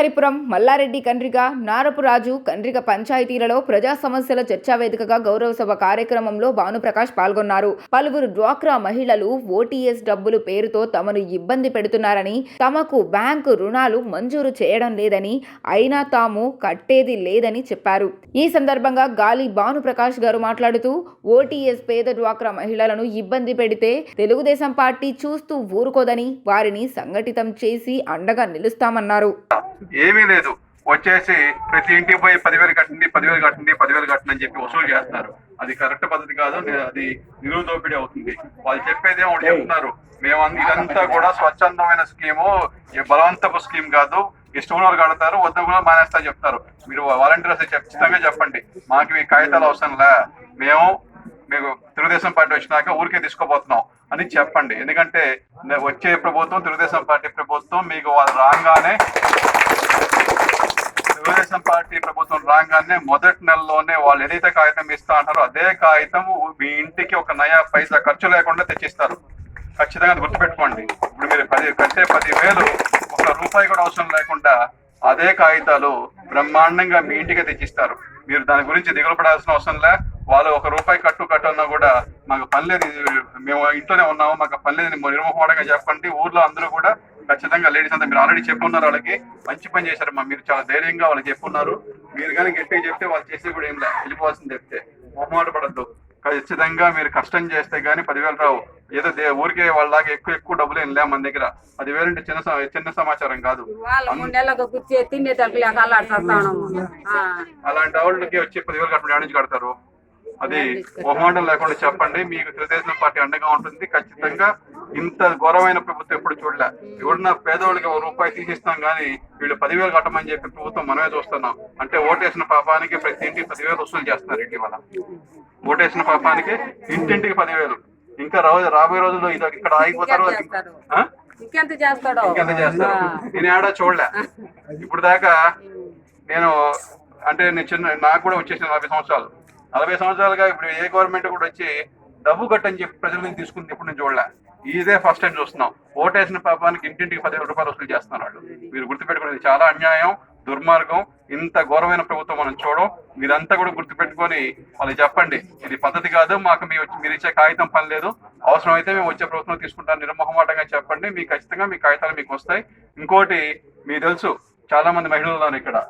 శ్రీహరిపురం మల్లారెడ్డి కండ్రిక నారపురాజు కండ్రిక పంచాయతీలలో ప్రజా సమస్యల చర్చా వేదికగా గౌరవ సభ కార్యక్రమంలో భానుప్రకాష్ పాల్గొన్నారు. పలువురు డ్వాక్రా మహిళలు ఓటీఎస్ డబ్బులు పేరుతో తమను ఇబ్బంది పెడుతున్నారని తమకు బ్యాంకు రుణాలు మంజూరు చేయడం లేదని అయినా తాము కట్టేది లేదని చెప్పారు. ఈ సందర్భంగా గాలి భానుప్రకాష్ గారు మాట్లాడుతూ ఓటీఎస్ పేద డ్వాక్రా మహిళలను ఇబ్బంది పెడితే తెలుగుదేశం పార్టీ చూస్తూ ఊరుకోదని వారిని సంఘటితం చేసి అండగా నిలుస్తామన్నారు. ఏమీ లేదు. వచ్చేసి ప్రతి ఇంటికి పోయి పదివేలు కట్టండి పదివేలు కట్టండి పదివేలు కట్టండి అని చెప్పి వసూలు చేస్తున్నారు అది కరెక్ట్ పద్ధతి కాదు అది నిలువు దోపిడీ అవుతుంది. వాళ్ళు చెప్పేదే ఒకటి చెప్తున్నారు. మేము ఇదంతా కూడా స్వచ్ఛందమైన స్కీము ఈ బలవంతపు స్కీమ్ కాదు. ఇష్టం వాళ్ళు కడతారు వద్ద కూడా మానేస్తా చెప్తారు. మీరు వాలంటీర్స్ ఖచ్చితంగా చెప్పండి. మాకు ఈ కాగితాలు అవసరం లే. మేము మీకు తెలుగుదేశం పార్టీ వచ్చినాక ఊరికే తీసుకోబోతున్నాం అని చెప్పండి. ఎందుకంటే వచ్చే ప్రభుత్వం తెలుగుదేశం పార్టీ ప్రభుత్వం మీకు వాళ్ళు రాగానే తెలుగుదేశం పార్టీ ప్రభుత్వం రాగానే మొదటి నెలలోనే వాళ్ళు ఏదైతే కాగితం ఇస్తా అంటారో అదే కాగితం మీ ఇంటికి ఒక నయా పైసా ఖర్చు లేకుండా తెచ్చిస్తారు. ఖచ్చితంగా అది గుర్తుపెట్టుకోండి. ఇప్పుడు మీరు పది కట్టే పది వేలు ఒక రూపాయి కూడా అవసరం లేకుండా అదే కాగితాలు బ్రహ్మాండంగా మీ ఇంటికి తెచ్చిస్తారు. మీరు దాని గురించి దిగులు పడాల్సిన అవసరం లే. వాళ్ళు ఒక రూపాయి కట్టు కట్టున్నా కూడా మాకు పని లేదు. మేము ఇంట్లోనే ఉన్నాము మాకు పని లేదు నిర్మోహంగా చెప్పండి. ఊర్లో అందరూ కూడా ఖచ్చితంగా లేడీస్ అంతా మీరు ఆల్రెడీ చెప్పున్నారు వాళ్ళకి. మంచి పని చేశారమ్మా మీరు చాలా ధైర్యంగా వాళ్ళకి చెప్పున్నారు. మీరు కానీ గట్టిగా చెప్తే వాళ్ళు చేసే కూడా ఏం లే వెళ్ళిపోవాల్సింది చెప్తే మొహమాట పడద్దు. ఖచ్చితంగా మీరు కష్టం చేస్తే గానీ పదివేలు రావు. ఏదో ఊరికే వాళ్ళలాగా ఎక్కువ ఎక్కువ డబ్బులు ఏం లే మన దగ్గర. పదివేలు అంటే చిన్న చిన్న సమాచారం కాదు. వాళ్ళ అలాంటి వాళ్ళకి వచ్చి పదివేలు కట్టడం నుంచి కడతారు. అది మొహమాటం లేకుండా చెప్పండి. మీకు తెలుగుదేశం పార్టీ అండగా ఉంటుంది. ఖచ్చితంగా ఇంత ఘోరమైన ప్రభుత్వం ఎప్పుడు చూడలే. ఎవరన్నా పేదవాళ్ళకి ఒక రూపాయి తీసిస్తాం కానీ వీళ్ళు పదివేలు కట్టమని చెప్పి ప్రభుత్వం మనమే చూస్తున్నాం. అంటే ఓటేసిన పాపానికి ప్రతి ఇంటికి పదివేలు వసూలు చేస్తున్నారు ఇటీవల ఓటేసిన పాపానికి ఇంటింటికి పదివేలు. ఇంకా రా- రాబోయే రోజుల్లో ఇది ఇక్కడ ఆగిపోతారు? ఇంకెంత చేస్తాడో? చేస్తారు? నేను ఏడా చూడలే. ఇప్పుడు దాకా నేను అంటే నేను చిన్న నాకు కూడా వచ్చేసిన నలభై సంవత్సరాలు. నలభై సంవత్సరాలుగా ఇప్పుడు ఏ గవర్నమెంట్ కూడా వచ్చి డబ్బు కట్టని చెప్పి ప్రజల నుంచి తీసుకుంది ఇప్పుడు నేను చూడలే. ఇదే ఫస్ట్ టైం చూస్తున్నాం. ఓటేసిన పాపానికి ఇంటింటికి పదివేల రూపాయలు వసూలు చేస్తున్నారు వాళ్ళు. మీరు గుర్తుపెట్టుకునేది చాలా అన్యాయం దుర్మార్గం ఇంత ఘోరమైన ప్రభుత్వం మనం చూడం మీరంతా కూడా గుర్తుపెట్టుకొని వాళ్ళకి చెప్పండి. ఇది పద్ధతి కాదు మాకు మీ వచ్చి- మీరు ఇచ్చే కాగితం పని లేదు. అవసరం అయితే మేము వచ్చే ప్రభుత్వం తీసుకుంటాం. నిర్మోహమాటంగా చెప్పండి. మీకు ఖచ్చితంగా మీ కాగితాలు మీకు వస్తాయి. ఇంకోటి మీకు తెలుసు చాలా మంది మహిళలు ఉన్నారు ఇక్కడ.